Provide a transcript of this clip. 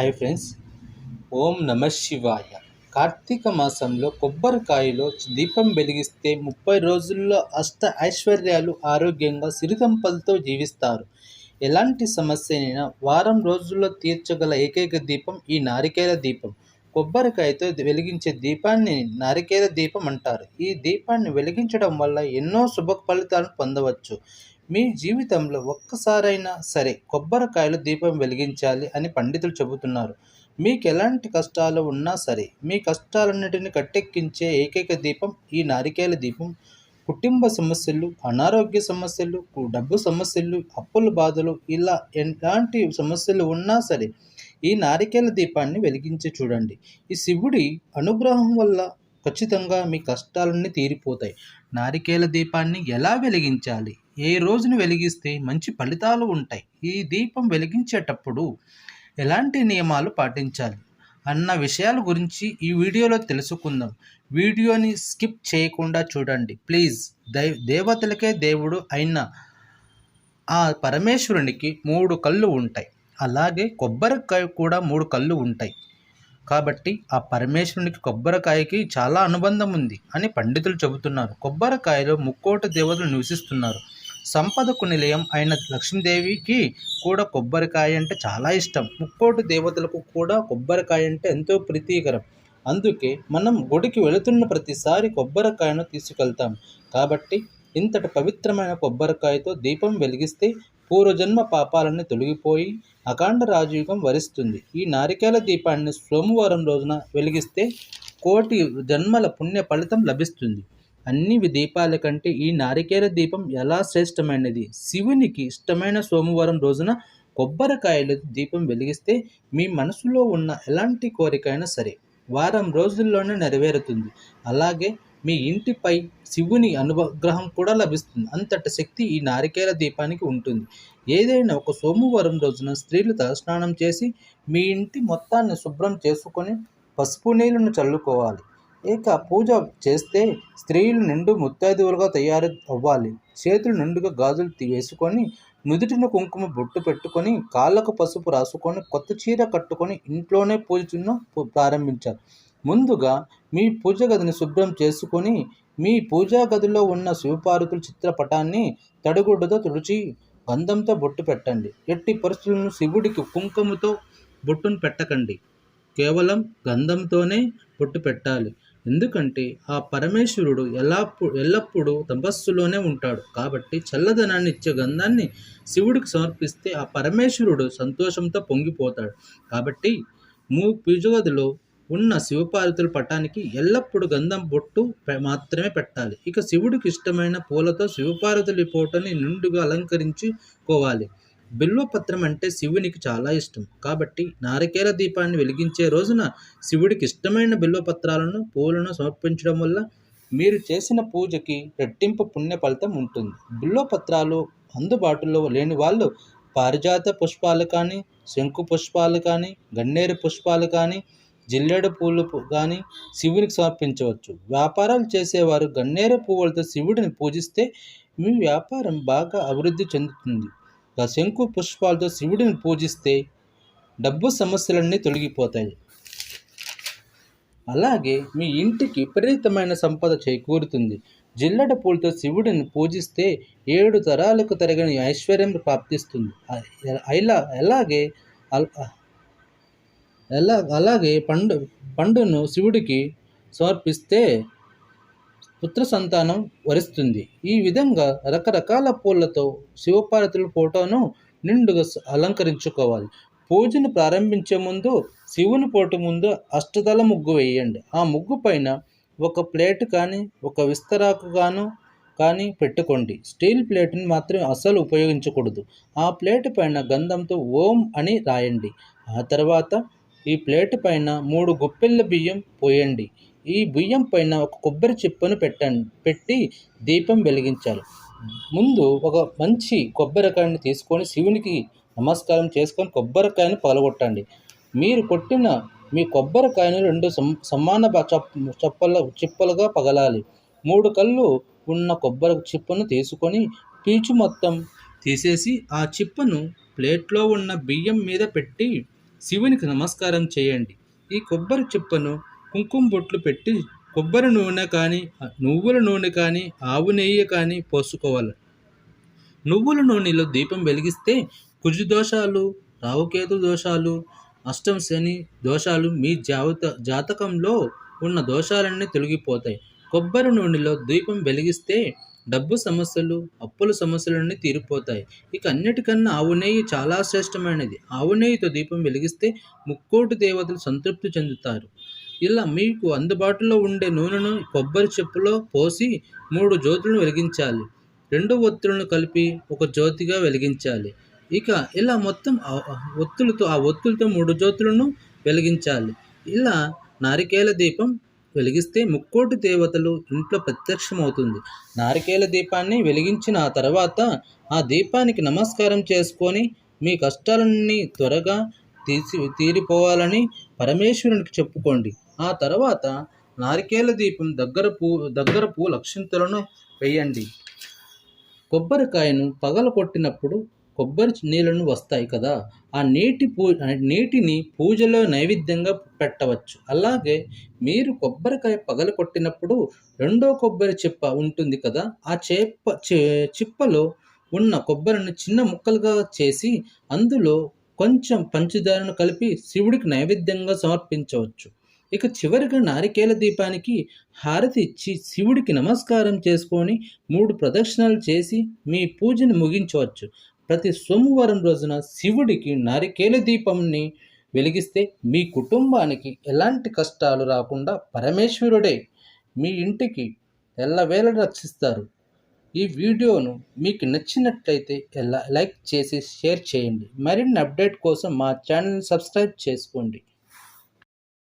Hi friends ఓం నమ శివాయ. కార్తీక మాసంలో కొబ్బరికాయలో దీపం వెలిగిస్తే ముప్పై రోజుల్లో అష్ట ఐశ్వర్యాలు ఆరోగ్యంగా సిరిదంపలతో జీవిస్తారు. ఎలాంటి సమస్యనైనా వారం రోజుల్లో తీర్చగల ఏకైక దీపం ఈ నారికేల దీపం. కొబ్బరికాయతో వెలిగించే దీపాన్ని నారికేల దీపం అంటారు. ఈ దీపాన్ని వెలిగించడం వల్ల ఎన్నో శుభ ఫలితాలను పొందవచ్చు. మీ జీవితంలో ఒక్కసారైనా సరే కొబ్బరికాయలు దీపం వెలిగించాలి అని పండితులు చెబుతున్నారు. మీకు ఎలాంటి కష్టాలు ఉన్నా సరే మీ కష్టాలన్నిటిని కట్టెక్కించే ఏకైక దీపం ఈ నారికేల దీపం. కుటుంబ సమస్యలు అనారోగ్య సమస్యలు డబ్బు సమస్యలు అప్పుల బాధలు ఇలా ఎలాంటి సమస్యలు ఉన్నా సరే ఈ నారికేల దీపాన్ని వెలిగించి చూడండి. ఈ శివుడి అనుగ్రహం వల్ల ఖచ్చితంగా మీ కష్టాలన్నీ తీరిపోతాయి. నారికేల దీపాన్ని ఎలా వెలిగించాలి? ఏ రోజును వెలిగిస్తే మంచి ఫలితాలు ఉంటాయి. ఈ దీపం వెలిగించేటప్పుడు ఎలాంటి నియమాలు పాటించాలి? అన్న విషయాల గురించి ఈ వీడియోలో తెలుసుకుందాం. వీడియోని స్కిప్ చేయకుండా చూడండి. ప్లీజ్ దై దేవతలకే దేవుడు అయిన ఆ పరమేశ్వరునికి మూడు కళ్ళు ఉంటాయి. అలాగే కొబ్బరికాయ కూడా మూడు కళ్ళు ఉంటాయి. కాబట్టి ఆ పరమేశ్వరునికి కొబ్బరికాయకి చాలా అనుబంధం ఉంది అని పండితులు చెబుతున్నారు. కొబ్బరికాయలో ముక్కోటి దేవతలు నివసిస్తున్నారు. సంపదకు నిలయం అయిన లక్ష్మీదేవికి కూడా కొబ్బరికాయ అంటే చాలా ఇష్టం. ముక్కోటి దేవతలకు కూడా కొబ్బరికాయ అంటే ఎంతో ప్రీతికరం. అందుకే మనం గుడికి వెళుతున్న ప్రతిసారి కొబ్బరికాయను తీసుకెళ్తాం. కాబట్టి ఇంతటి పవిత్రమైన కొబ్బరికాయతో దీపం వెలిగిస్తే పూర్వజన్మ పాపాలన్నీ తొలగిపోయి అఖండ రాజయుగం వరిస్తుంది. ఈ నారికేల దీపాన్ని సోమవారం రోజున వెలిగిస్తే కోటి జన్మల పుణ్య ఫలితం లభిస్తుంది. అన్ని దీపాల కంటే ఈ నారికేల దీపం ఎలా శ్రేష్టమైనది? శివునికి ఇష్టమైన సోమవారం రోజున కొబ్బరికాయలు దీపం వెలిగిస్తే మీ మనసులో ఉన్న ఎలాంటి కోరికైనా సరే వారం రోజుల్లోనే నెరవేరుతుంది. అలాగే మీ ఇంటిపై శివుని అనుగ్రహం కూడా లభిస్తుంది. అంతటి శక్తి ఈ నారికేల దీపానికి ఉంటుంది. ఏదైనా ఒక సోమవారం రోజున స్త్రీలు తలస్నానం చేసి మీ ఇంటి మొత్తాన్ని శుభ్రం చేసుకొని పసుపు నీళ్ళను చల్లుకోవాలి. ఇక పూజ చేస్తే స్త్రీలు నిండు ముత్తైదువులుగా తయారు అవ్వాలి. చేతులు నిండుగా గాజులు వేసుకొని నుదుటిన కుంకుమ బొట్టు పెట్టుకొని కాళ్ళకు పసుపు రాసుకొని కొత్త చీర కట్టుకొని ఇంట్లోనే పూజను ప్రారంభించారు ముందుగా మీ పూజ గదిని శుభ్రం చేసుకొని మీ పూజా గదిలో ఉన్న శివపార్వతుల చిత్రపటాన్ని తడిగుడ్డతో తుడిచి గంధంతో బొట్టు పెట్టండి. ఎట్టి పరిస్థితులను శివుడికి కుంకుమతో బొట్టును పెట్టకండి. కేవలం గంధంతోనే బొట్టు పెట్టాలి. ఎందుకంటే ఆ పరమేశ్వరుడు ఎలా ఎల్లప్పుడూ తపస్సులోనే ఉంటాడు. కాబట్టి చల్లదనాన్ని ఇచ్చే గంధాన్ని శివుడికి సమర్పిస్తే ఆ పరమేశ్వరుడు సంతోషంతో పొంగిపోతాడు. కాబట్టి మూ పూజగదిలో ఉన్న శివపార్వతుల పటానికి ఎల్లప్పుడూ గంధం బొట్టు మాత్రమే పెట్టాలి. ఇక శివుడికి ఇష్టమైన పూలతో శివపార్వతుల ఫోటోని నిండుగా అలంకరించుకోవాలి. బిల్వపత్రం అంటే శివునికి చాలా ఇష్టం. కాబట్టి నారికేల దీపాన్ని వెలిగించే రోజున శివుడికి ఇష్టమైన బిల్వపత్రాలను పూలను సమర్పించడం వల్ల మీరు చేసిన పూజకి రెట్టింపు పుణ్య ఫలితం ఉంటుంది. బిల్వపత్రాలు అందుబాటులో లేని వాళ్ళు పారిజాత పుష్పాలు కానీ శంకు పుష్పాలు కానీ గన్నేరు పుష్పాలు కానీ జిల్లేడు పూలు కానీ శివునికి సమర్పించవచ్చు. వ్యాపారాలు చేసేవారు గన్నేరు పువ్వులతో శివుడిని పూజిస్తే మీ వ్యాపారం బాగా అభివృద్ధి చెందుతుంది. శంకు పుష్పాలతో శివుడిని పూజిస్తే డబ్బు సమస్యలన్నీ తొలగిపోతాయి. అలాగే మీ ఇంటికి విపరీతమైన సంపద చేకూరుతుంది. జిల్లడ పూలతో శివుడిని పూజిస్తే ఏడు తరాలకు తరగని ఐశ్వర్యం ప్రాప్తిస్తుంది. ఇలా అలాగే ఎలా అలాగే పండు పండును శివుడికి సమర్పిస్తే పుత్ర సంతానం వరిస్తుంది. ఈ విధంగా రకరకాల పూలతో శివపార్వతుల ఫోటోను నిండుగా అలంకరించుకోవాలి. పూజను ప్రారంభించే ముందు శివుని పోటు ముందు అష్టదళ ముగ్గు వేయండి. ఆ ముగ్గు పైన ఒక ప్లేట్ కానీ ఒక విస్తరాకు గాను కానీ పెట్టుకోండి. స్టీల్ ప్లేట్ని మాత్రం అస్సలు ఉపయోగించకూడదు. ఆ ప్లేట్ పైన గంధంతో ఓం అని రాయండి. ఆ తర్వాత ఈ ప్లేట్ పైన మూడు గుప్పెళ్ళ బియ్యం పోయండి. ఈ బియ్యం పైన ఒక కొబ్బరి చిప్పను పెట్టండి పెట్టి దీపం వెలిగించాలి. ముందు ఒక మంచి కొబ్బరికాయని తీసుకొని శివునికి నమస్కారం చేసుకొని కొబ్బరికాయను పగలగొట్టండి. మీరు కొట్టిన మీ కొబ్బరికాయను రెండు సమాన చప్పల చిప్పలుగా పగలాలి. మూడు కళ్ళు ఉన్న కొబ్బరి చిప్పను తీసుకొని పీచు మొత్తం తీసేసి ఆ చిప్పను ప్లేట్లో ఉన్న బియ్యం మీద పెట్టి శివునికి నమస్కారం చేయండి. ఈ కొబ్బరి చిప్పను కుంకుమ బొట్లు పెట్టి కొబ్బరి నూనె కానీ నువ్వుల నూనె కానీ ఆవు నెయ్యి కానీ పోసుకోవాలి. నువ్వుల నూనెలో దీపం వెలిగిస్తే కుజు దోషాలు రావుకేతు దోషాలు అష్టం శని దోషాలు మీ జాత జాతకంలో ఉన్న దోషాలన్నీ తొలగిపోతాయి. కొబ్బరి నూనెలో దీపం వెలిగిస్తే డబ్బు సమస్యలు అప్పుల సమస్యలన్నీ తీరిపోతాయి. ఇక అన్నిటికన్నా ఆవు నెయ్యి చాలా శ్రేష్టమైనది. ఆవు నెయ్యితో దీపం వెలిగిస్తే ముక్కోటి దేవతలు సంతృప్తి చెందుతారు. ఇలా మీకు అందుబాటులో ఉండే నూనెను కొబ్బరి చెప్పులో పోసి మూడు జ్యోతులను వెలిగించాలి. రెండు ఒత్తులను కలిపి ఒక జ్యోతిగా వెలిగించాలి. ఇక ఇలా మొత్తం ఒత్తులతో ఆ ఒత్తులతో మూడు జ్యోతులను వెలిగించాలి. ఇలా నారికేల దీపం వెలిగిస్తే ముక్కోటి దేవతలు ఇంట్లో ప్రత్యక్షమవుతుంది. నారికేల దీపాన్ని వెలిగించిన ఆ తర్వాత ఆ దీపానికి నమస్కారం చేసుకొని మీ కష్టాలన్నీ త్వరగా తీసి తీరిపోవాలని పరమేశ్వరునికి చెప్పుకోండి. ఆ తర్వాత నారికేల దీపం దగ్గర పూ దగ్గర పూ లక్షింతలను వేయండి. కొబ్బరికాయను పగల కొట్టినప్పుడు కొబ్బరి నీళ్ళను వస్తాయి కదా ఆ నీటి పూ నీటిని పూజలో నైవేద్యంగా పెట్టవచ్చు. అలాగే మీరు కొబ్బరికాయ పగల కొట్టినప్పుడు రెండో కొబ్బరి చిప్ప ఉంటుంది కదా ఆ చేప చిప్పలో ఉన్న కొబ్బరిని చిన్న ముక్కలుగా చేసి అందులో కొంచెం పంచదారను కలిపి శివుడికి నైవేద్యంగా సమర్పించవచ్చు. ఇక చివరిగా నారికేల దీపానికి హారతి ఇచ్చి శివుడికి నమస్కారం చేసుకొని మూడు ప్రదక్షిణలు చేసి మీ పూజను ముగించవచ్చు. ప్రతి సోమవారం రోజున శివుడికి నారికేల దీపంని వెలిగిస్తే మీ కుటుంబానికి ఎలాంటి కష్టాలు రాకుండా పరమేశ్వరుడే మీ ఇంటికి ఎల్లవేళ రక్షిస్తారు. ఈ వీడియోను మీకు నచ్చినట్లయితే ఎలా లైక్ చేసి షేర్ చేయండి. మరిన్ని అప్డేట్ కోసం మా ఛానల్ని సబ్స్క్రైబ్ చేసుకోండి.